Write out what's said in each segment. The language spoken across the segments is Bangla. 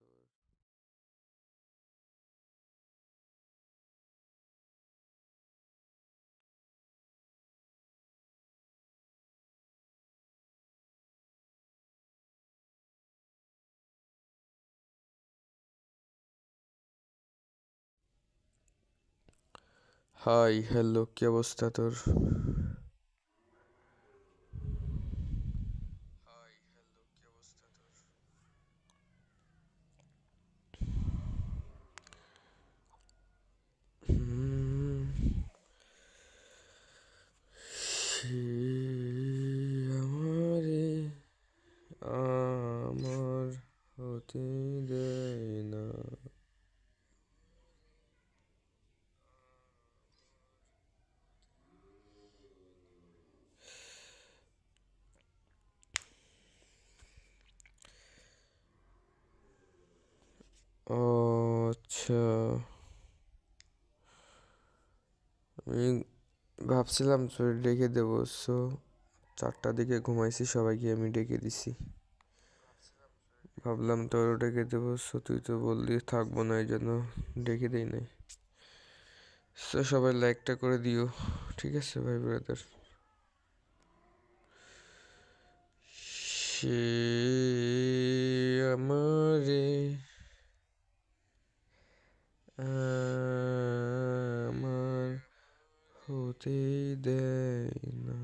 তোর হাই হ্যালো কি অবস্থা তোর হাই হ্যালো কি অবস্থা তোর হুম সে আমারে আমার হতে দেয় না ও আচ্ছা আমি ভাবছিলাম তোর ডেকে দেবো সো চারটার দিকে ঘুমাইছি, সবাইকে আমি ডেকে দিছি। ভাবলাম তোরও ডেকে দেবো সো তুই তো বললি থাকব না এই জন্য ডেকে দিই নাই। সো সবাই লাইকটা করে দিও, ঠিক আছে ভাই ব্রাদার সে আমার হতেই দেয় না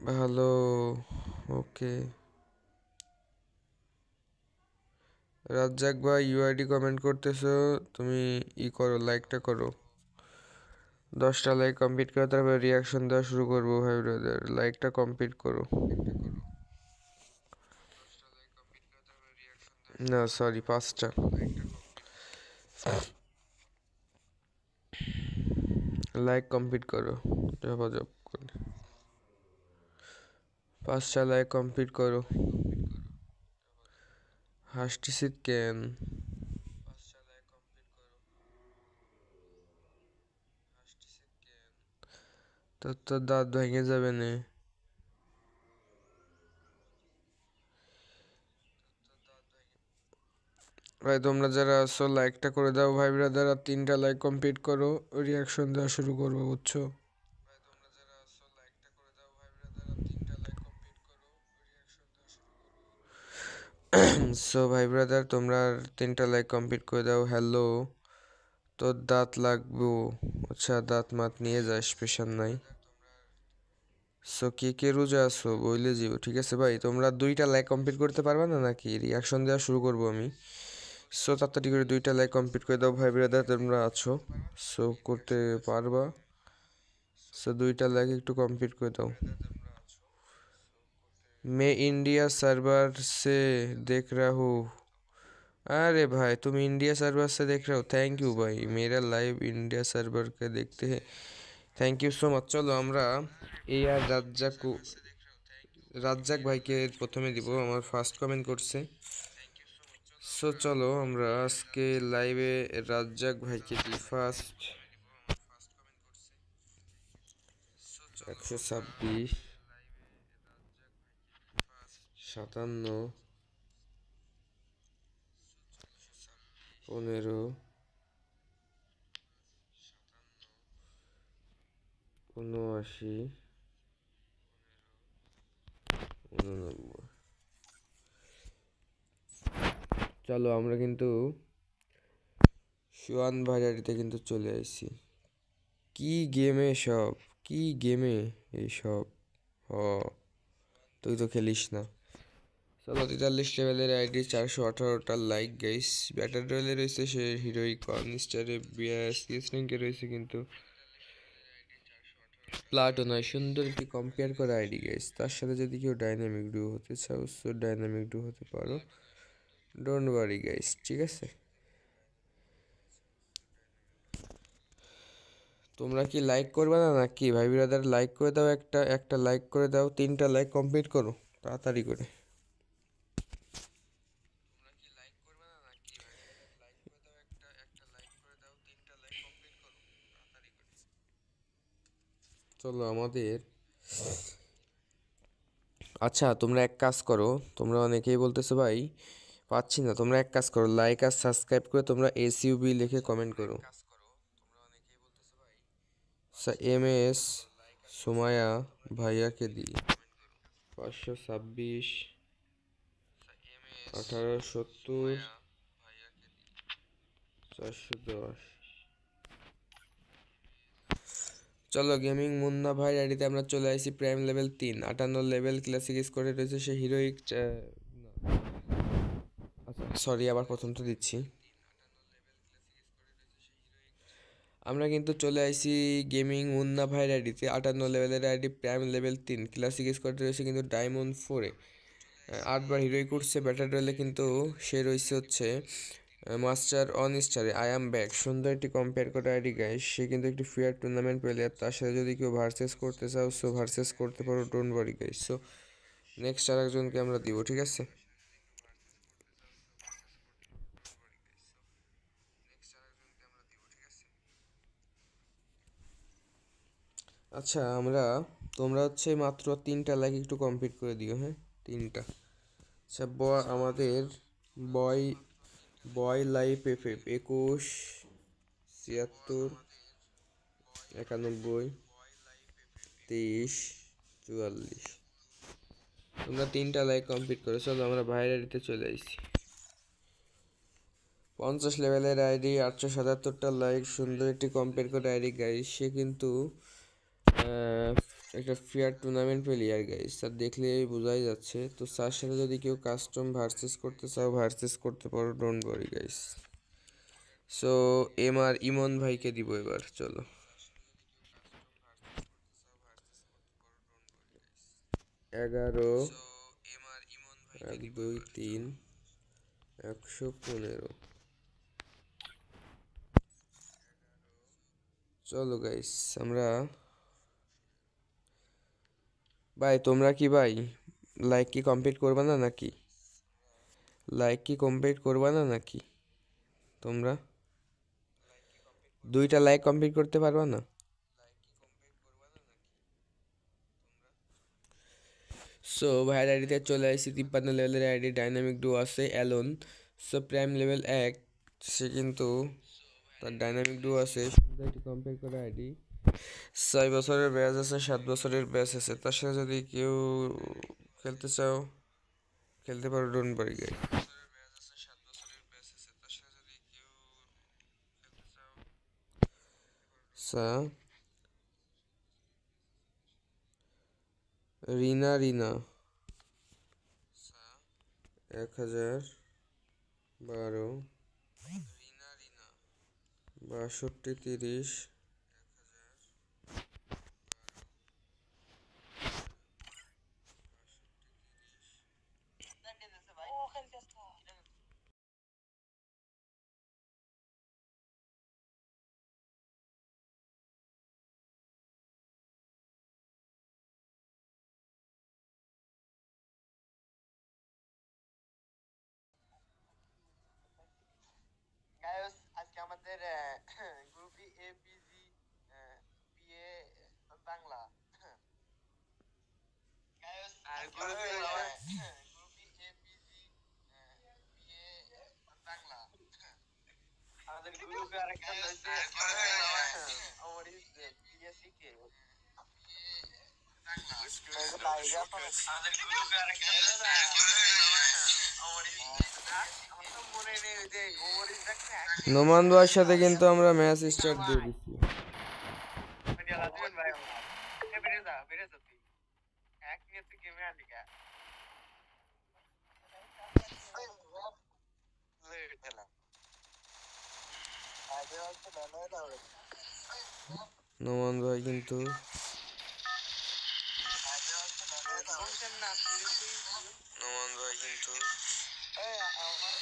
ভালো ওকে রাজ্জাক ভাই ইউআইডি কমেন্ট করতেছো, তুমি ই করো লাইকটা করো। দশটা লাইক কমপ্লিট করে তারপরে রিয়াকশন দেওয়া শুরু করব ভাই ব্রাদার লাইকটা কমপ্লিট করো। না সরি পাঁচটা। লাইক কমপ্লিট করো। যোগাযোগ করে। পাঁচটা লাইক কমপ্লিট করো। হাসতেছিস কেন? তোর তোর দাঁত ভেঙে যাবে না। ভাই, তোমরা যারা আছো লাইকটা করে দাও। ভাই ব্রাদার আর তিনটা লাইক কমপ্লিট করো। রিয়াকশন দেওয়া শুরু করব, বুঝছ? সো ভাই ব্রাদার তোমরা তিনটা লাইক কমপ্লিট করে দাও। হ্যালো তোর দাঁত লাগবো। আচ্ছা দাঁত মাত নিয়ে যা স্পেশাল নাই। সো কে কে রোজা আছো, বইলে যাও ঠিক আছে ভাই? তোমরা দুইটা লাইক কমপ্লিট করতে পারবা না নাকি? রিয়াকশন দেওয়া শুরু করব আমি। সো তাড়াতাড়ি করে দুইটা লাইক কমপ্লিট করে দাও ভাই ব্রাদার তোমরা আছো সো করতে পারবা সো দুইটা লাইক একটু কমপ্লিট করে দাও मैं इंडिया सर्वर से देख रहा हूँ अरे भाई तुम इंडिया सर्वर से देख रहे हो थैंक यू भाई मेरा लाइव इंडिया सर्वर के देखते हैं থ্যাংক ইউ সো মাচ চলো আমরা এ আর রাজ্জাক রাজ্জাক ভাইকে প্রথমে দিব আমার ফার্স্ট কমেন্ট করছে সো চলো আমরা আজকে লাইভে রাজ্জাক ভাইকে দিই ফার্স্ট একশো ছাব্বিশ। সাতান্ন। পনেরো। উনআশি। উননব্বই। চলো আমরা কিন্তু সোয়ান বাজারিতে কিন্তু চলে আসছি কি গেমে সব? কি গেমে এইসব? হ, তুই তো খেলিস না। চলো তেতাল্লিশ লেভেলের আইডি, চারশো আঠারোটা লাইক গাইস। ব্যাটার রয়েলে রয়েছে সে হিরোইক কর্নিস্টারে বিয়াস র্যাঙ্কে রয়েছে কিন্তু প্লাটো নয়। সুন্দর একটি কম্পেয়ার করা আইডি গাইস। তার সাথে যদি কেউ ডাইনামিক ডু হতে চাও সো ডাইনামিক ডু হতে পারো। ডোন্ট ওয়ারি গাইস ঠিক আছে? তোমরা কি লাইক করবে না নাকি? ভাই বিরাদার লাইক করে দাও একটা একটা লাইক করে দাও, তিনটা লাইক কমপ্লিট করো, তাড়াতাড়ি করে। চলো আমাদের। আচ্ছা তোমরা এক কাজ করো, তোমরা অনেকেই বলতেছো ভাই পাচ্ছি না। তোমরা এক কাজ করো লাইক আর সাবস্ক্রাইব করে তোমরা এসইউবি লিখে কমেন্ট করো। এম এস সুমায়া ভাইয়াকে দিই। পাঁচশো ছাব্বিশ আঠারো সত্তর, চারশো দশ। চলো গেমিং মুন্না ভাই আইডিতে আমরা চলে আসি প্রাইম লেভেল তিন। আটান্ন লেভেল ক্লাসিক স্কোরে রয়েছে সে হিরোইক সরি আবার প্রথমটা দিচ্ছি। আমরা কিন্তু চলে আসি গেমিং মুন্না ভাইয়ের আইডিতে। আটান্ন লেভেলের আইডি, প্রাইম লেভেল তিন। ক্লাসিক স্কোয়াড রয়েছে কিন্তু ডায়মন্ড ফোরে আটবার হিরোই করছে ব্যাটার রয়েলে কিন্তু সে রয়েছে হচ্ছে মাস্টার অন স্টারে আই অ্যাম ব্যাক সুন্দর একটি কম্পেয়ার করে আইডি গাইস সে কিন্তু একটি ফেয়ার টুর্নামেন্ট প্লেয়ার তার সাথে যদি কেউ ভার্সেস করতে চাও সো ভার্সেস করতে পারো don't worry guys so next আর একজনকে আমরা দিব, ঠিক আছে? আচ্ছা আমরা, তোমরা হচ্ছে মাত্র তিনটা লাইক একটু কমপ্লিট করে দিও হ্যাঁ? তিনটা। আচ্ছা ব আমাদের boy boy life F F একুশ, ছিয়াত্তর, একানব্বই তেইশ চুয়াল্লিশ। তোমরা তিনটা লাইক কমপ্লিট করে, চলো আমরা বাইরের আইডিতে চলে আসছি পঞ্চাশ লেভেলের আইডি আটশো সাতাত্তরটা লাইক সুন্দর একটি কমপ্লিট করে আইডি গাইস সে কিন্তু একটা ফেয়ার টুর্নামেন্ট প্লেয়ার গাইস তার দেখলে বোঝাই যাচ্ছে। তো তার সাথে যদি কেউ কাস্টম ভার্সেস করতে চাও ভার্সেস করতে পারো don't worry guys so M R Emon ভাইকে দিব এবার, চলো। এগারো, এক, দুই, তিন, একশো পনেরো। চলো গাইস আমরা ভাই, তোমরা কি ভাই লাইক কি কমপ্লিট করবে না নাকি? লাইক কি কমপ্লিট করবে না নাকি? তোমরা? দুইটা লাইক কমপ্লিট করতে পারবা না? সো ভাইয়ের আইডিতে চলে আসছি, তিপ্পান্ন লেভেলের আইডি ডাইনামিক ডু আছে অ্যালোন সো প্রাইম লেভেল এক, সে কিন্তু তার ডাইনামিক ডু আছে কম্পেয়ার করা আইডি ছয় বছরের ব্যাচ আছে, সাত বছরের ব্যাচ আছে। তার সাথে যদি কেউ খেলতে চাও, খেলতে পারো ডোন বাড়ি গাই রিনা রিনা। এক হাজার বারো। বাষট্টি, তিরিশ। আজকে আমাদের groupie APG BA Bangla. Groupie groupie APG BA Bangla. আমাদের গ্রুপে আরেকটা হচ্ছে আমার বিএসসি কে আমাদের গ্রুপে আরেকটা আমার তো মনে নেই ওই যে গোমরিচ দেখছে নোমান ভাইয়ের সাথে কিন্তু আমরা ম্যাচ স্টার্ট দিয়ে দিচ্ছি। লাজবেন ভাই আমার এ বেরে যা বেরে যা তুই এক নিয়ে তুই গেমে আলি গা নোমান ভাই কিন্তু নোমান ভাই কিন্তু আমার আমার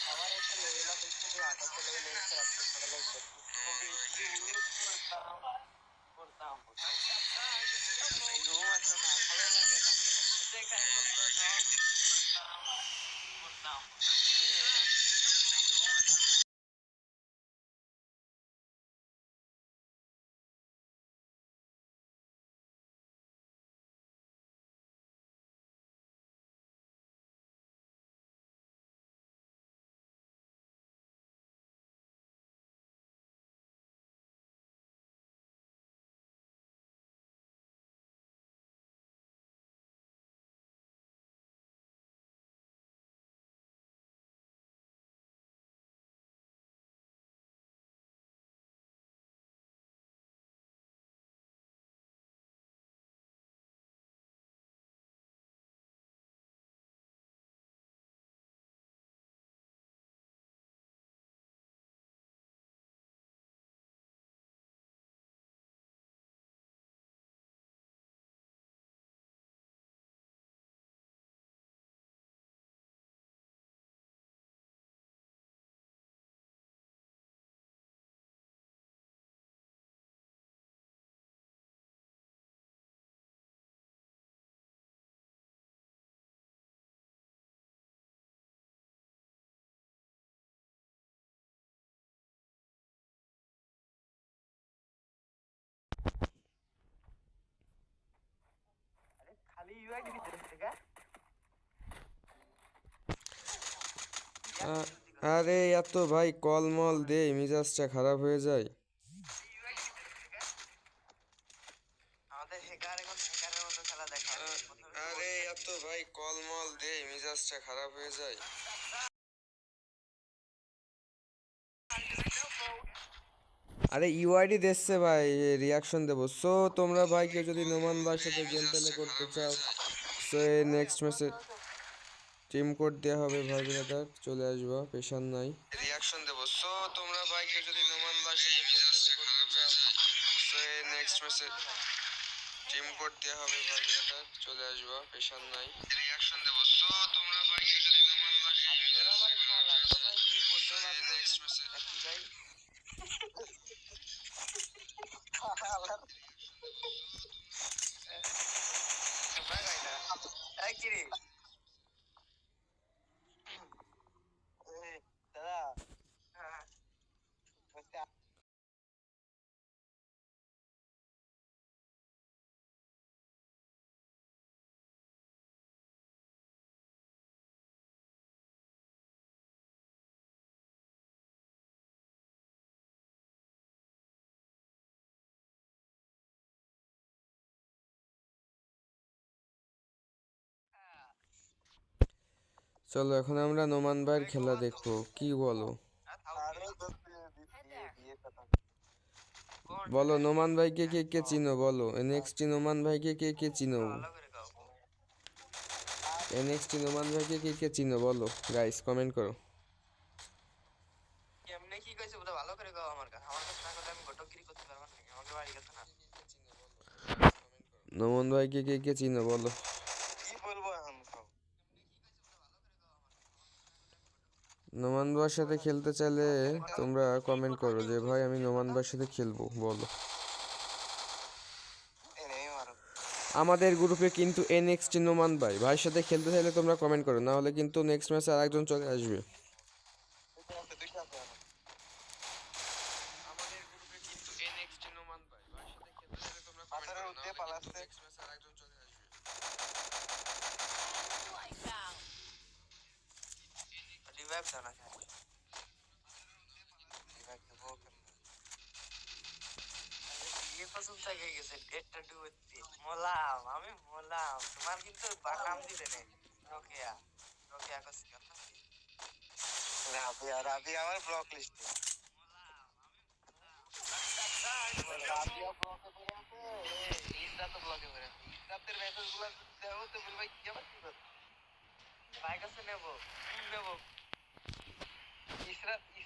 আরে এত ভাই কলমল দে মিজাজটা খারাপ হয়ে যায়। আরে এত ভাই কল মল দে মিজাজটা খারাপ হয়ে যায়। আরে ইউআইডি দেখছে ভাই রিয়াকশন দেবো। সো তোমরা ভাই কেউ যদি নোমান ভাইয়ের সাথে গেম প্লে করতে চাও সো এই নেক্সট ম্যাচে টিম কোড দেওয়া হবে ভাই চলে আসবা পেশার নাই। রিয়াকশন দেবো। সো তোমরা ভাই কেউ যদি নোমান ভাইয়ের সাথে গেম প্লে করতে চাও সো এই নেক্সট ম্যাচে টিম কোড দেওয়া হবে ভাই চলে আসবা পেশার নাই রিয়াকশন দেবো সো তোমরা ভাই কেউ যদি নোমান ভাইয়ের সাথে আপনারা আমার খালা তো ভাই কি করতে পারবে নেক্সট ম্যাচে কি ভাই ভাই ভাই না এই কি রে এই, দাদা হ্যাঁ বলছি চলো এখন আমরা নোমান ভাইয়ের খেলা দেখব। কি বলো? বলো নোমান ভাইকে কে কে চিনো? বলো এনএক্সটি নোমান ভাইকে কে কে চিনো? এনএক্সটি নোমান ভাইকে কে কে চিনো? বলো গাইস কমেন্ট করো। কেমনে কি কইছে ওটা ভালো করে গাও আমার কাছে। আমার কাছে না করলে আমি ঘটকগিরি করতে পারব না। আমাকে বাড়ি গেছে না। নোমান ভাইকে কে কে চিনো? বলো কি বলব এখন সব নোমান ভাইয়ের সাথে খেলতে চাইলে তোমরা কমেন্ট করো যে, ভাই, আমি নোমান ভাইয়ের সাথে খেলব বলো আমাদের গ্রুপে কিন্তু এনএক্সটি নোমান ভাই, ভাইয়ের সাথে খেলতে চাইলে তোমরা কমেন্ট করো না হলে কিন্তু নেক্সট ম্যাচে আরেকজন চলে আসবে। আমাদের গ্রুপে কিন্তু নোমান ভাই, ভাইয়ের সাথে খেলতে চাইলে তোমরা পাথরের উঠে পালাচ্ছে নেক্সট ম্যাচে আরেকজন চলে আসবে রিভাইভ দাও না খালি রিভাইভ দেবো কেমনে বিয়ে পছন্দ থেকে গেছে ডেটটা ডুবতে মোলাম আমি মোলাম তোমার কিন্তু বাকাম দিলে নেই রোকেয়া রোকেয়া কসি কথা রাবিয়া রাবিয়া আমার ব্লক লিস্টে রাবিয়া ব্লকে পড়ে আছে ইসরা তো ব্লকে পড়ে আছে ইসরাতের মেসেজগুলো দেবো তো বলবে কি আবার কি করতে ভাই কাছে নেব নেব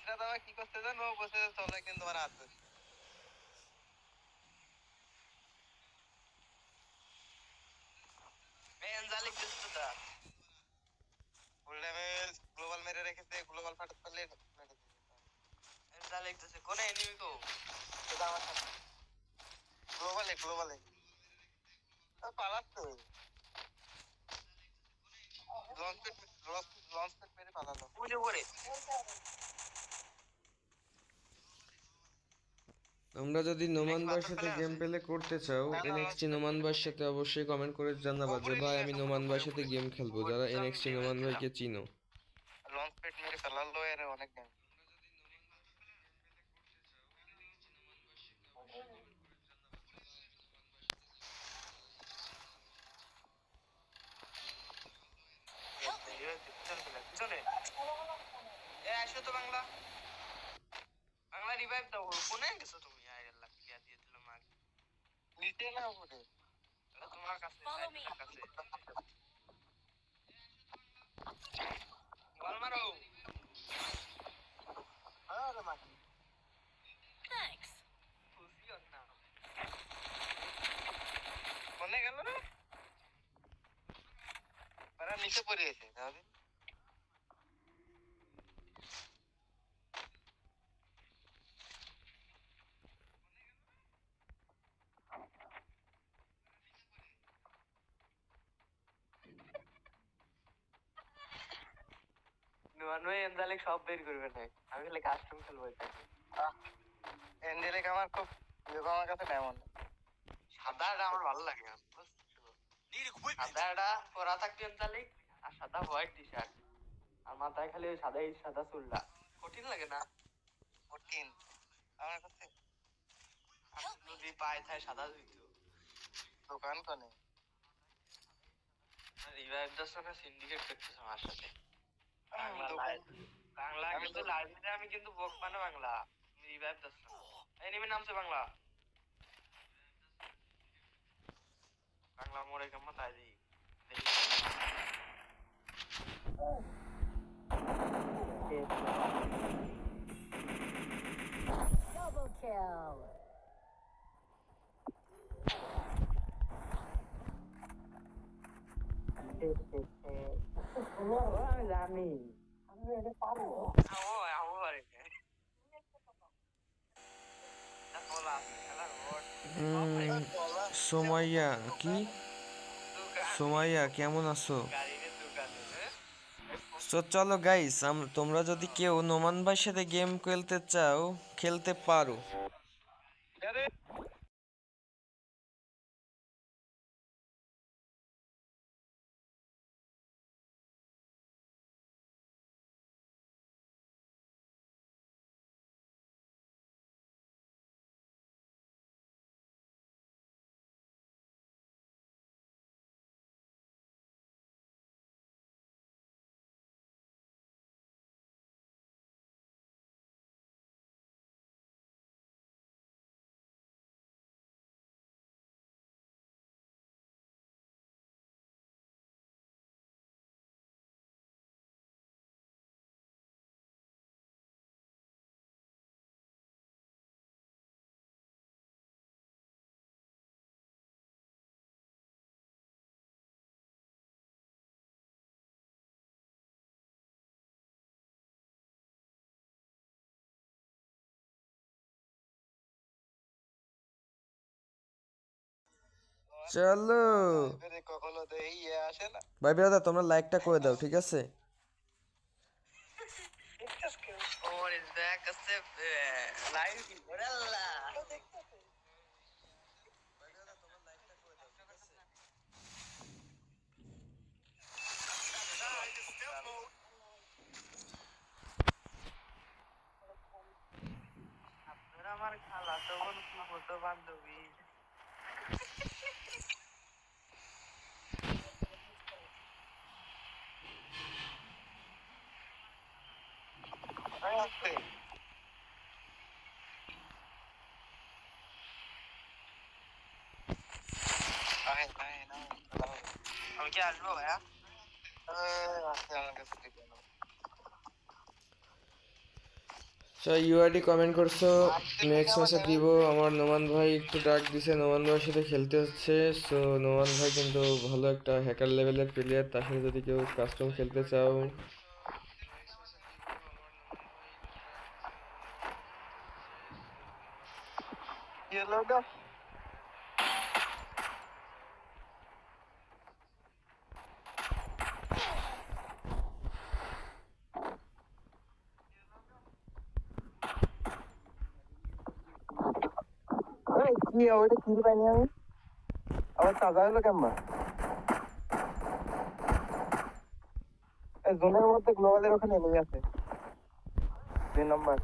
ইসরাত আবার কি করতে জানো বসে চলো একদিন তোমার হাতে ফুল ড্যামেজ গ্লোবাল মেরে রেখেছে গ্লোবাল ফাটাতে পারলে এনজালিক দিচ্ছে কোন এনিমি কো এটা আমার সাথে গ্লোবালে গ্লোবালে পালাচ্ছে লঞ্চ লঞ্চ মেরে পালালো উড়ে তোমরা যদি নোমান ভাইয়ের সাথে গেম প্লে করতে চাও এনএক্সটি নোমান ভাইয়ের সাথে অবশ্যই কমেন্ট করে জানাবা যে ভাই আমি নোমান ভাইয়ের সাথে গেম খেলব। যারা এনএক্সটি নোমান ভাইকে চিনো। লঞ্চ প্যাড মেরে ফেলালো এর অনেক গেম পিছনে এ আসো তো বাংলা বাংলা রিভাইভ দাও কোনে গেছো তুমি আয় আল্লাহ কি দিয়ে দিলাম আগে নিচে না উপরে এটা তোমার কাছে Follow me. সাইডের কাছে বল মারো আরে মাটি Thanks. খুশি হন না কোনে গেল রে ওরা নিচে পড়ে গেছে তাহলে নোয়ানোয় এনজালিক সব বের করবে না আমি খালি কাস্টম খেলব এটা আমার খুব আমার কাছে তেমন সাদাটা আমার ভালো লাগে না সাদা একটা পরা তাহলে। আর সাদা হোয়াইট টি শার্ট আর মাথায় খালি ওই সাদা এই সাদা চুলটা। কঠিন লাগে না? কঠিন। আমার কাছে যদি পায়ে থায় সাদা জুতো দোকান কোনে রিভাইভ দর্শনে সিন্ডিকেট করতেছে আমার সাথে। বাংলা live- বাংলা কিন্তু লাইভে আমি কিন্তু বক মানে বাংলা। রিভাইভ দর্শন এই নিমে নামছে বাংলা। বাংলা মোড়ে কেমন তাই দিই দেখি Double kill. আমি জানি সোমাইয়া, কি? সোমাইয়া, কেমন আছো? তো চলো গাইস তোমরা যদি কেউ নোমান ভাইয়ের সাথে গেম খেলতে চাও, খেলতে পারো। চলো। এই আসে না। ভাই ব্রাদার তোমরা লাইকটা করে দাও ঠিক আছে? What is back a step live Orella আপনারা আমার খালা তো বোন মতো বান্ধবী আমি কি আসব ভাইয়া ইউআইডি কমেন্ট করছ? নেক্সট ম্যাচে দিব। আমার নোমান ভাই একটু ডাক দিছে। নোমান ভাইয়ের সাথে খেলতে হচ্ছে। সো নোমান ভাই কিন্তু ভালো একটা হ্যাকার লেভেলের প্লেয়ার তার সাথে যদি কেউ কাস্টম খেলতে চাও কি ওটা কি পাইনি আমি? আবার তাজা হলো কেমন জোনের মধ্যে গ্লোবালের ওখানে নেমে আছে। দুই নম্বর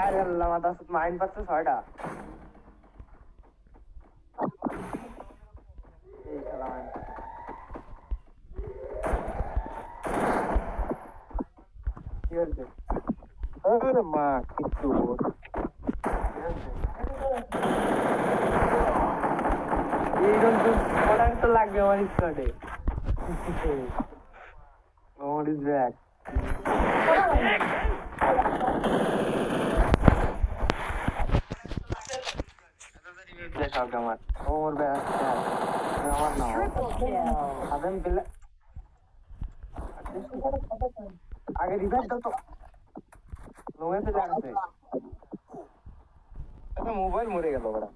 আরে আল্লাহ, মাথা মাইন্ড পাচ্ছে ছয়টা। কি হয়েছে মা কিছু এইরকম তো পড়ার তো লাগবে আমার স্কোয়াডে আমার ইজ ব্যাক দেখাও আমার ওর ব্যাক আমার না Triple kill. আদম পেলে আগে রিভাইভ দাও তো লোমেতে লাগছে আচ্ছা মোবাইল মরে গেল ওরা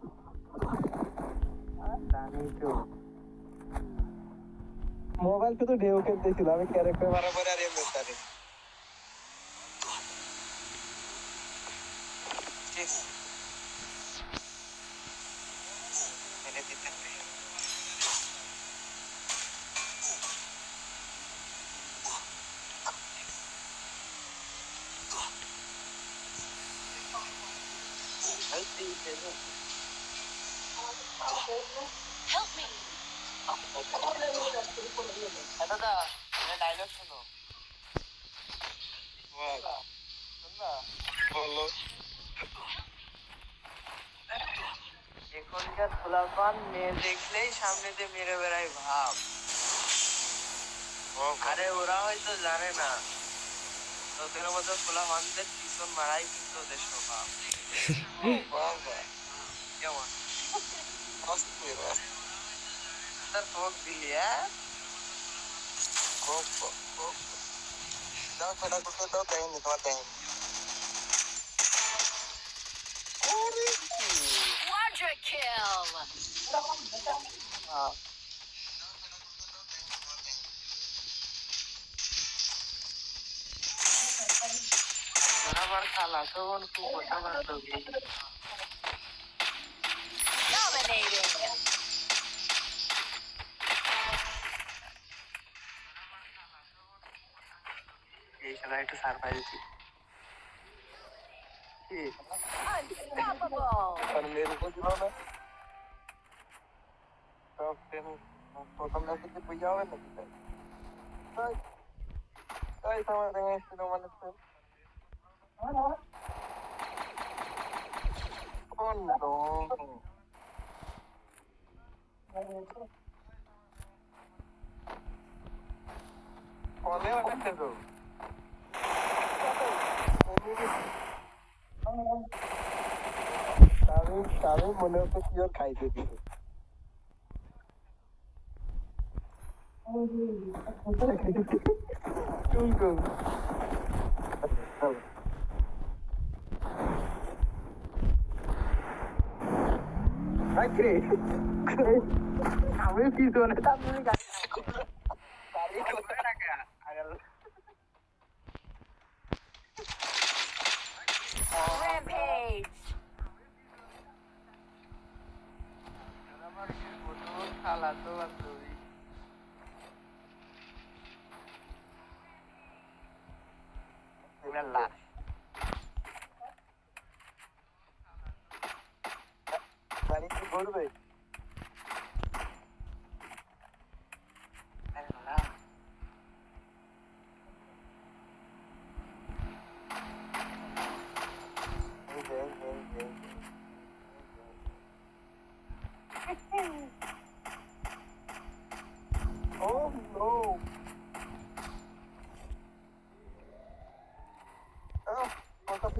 জানি তো মোবাইল শুধু ঢেউ খেলতেছিল আমি ক্যারেক্টার মারা পরে আর এমনি তারে Help me. দাদা ডায়লগ শোনো শোন না বলো এখনকার মেয়ে দেখলেই সামনে দিয়ে মেরে বেড়াই ভাব। আরে ওরা হয়তো জানে না। তোদের মতো খোলা মানুষদের পিছন মারাই কিন্তু ওদের স্বভাব। কেমন? দিলি হ্যাঁ দাও করতে দাও তোমার kill. হ্যাঁ তোর আমার খালা তো বোন খুব মোটা বান্ধবী Dominating. এই সময় একটু সারপ্রাইজ দিই কি Unstoppable. আর মেয়ের উপর দিল না সব ট্রেন প্রথম রাতে কি বুঝা হবে নাকি তাই তাই তাই তোমার দেখে এসেছিল মানে তো Oh no. কলে অনেকটা তো আমি আমি মনে হচ্ছে কি ওর খাইতে দিবে টুম টুম আরে আমি পিছনে খালা তো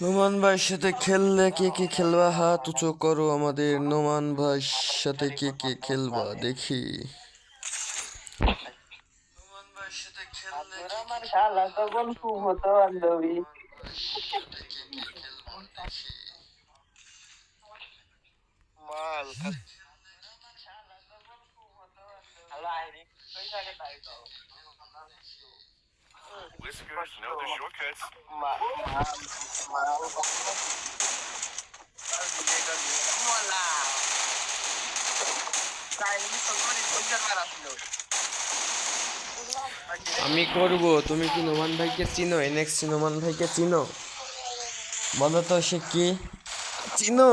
নোমান ভাইয়ের সাথে খেললে কে কে খেলবা? হাত উঁচু করো আমাদের। নোমান ভাইয়ের সাথে কে কে খেলবা? দেখি। নোমান ভাইয়ের সাথে খেললে কে আমার খালা তো বোন খুব মতো বান্ধবী মাল হ্যালো আইরি কই থাকে তাই তো Know the shortcuts. আমি করব তুমি কি নোমান ভাইকে চিনো? এনএক্স নোমান ভাইকে চিনো? বলো তো সে কি? চিনো।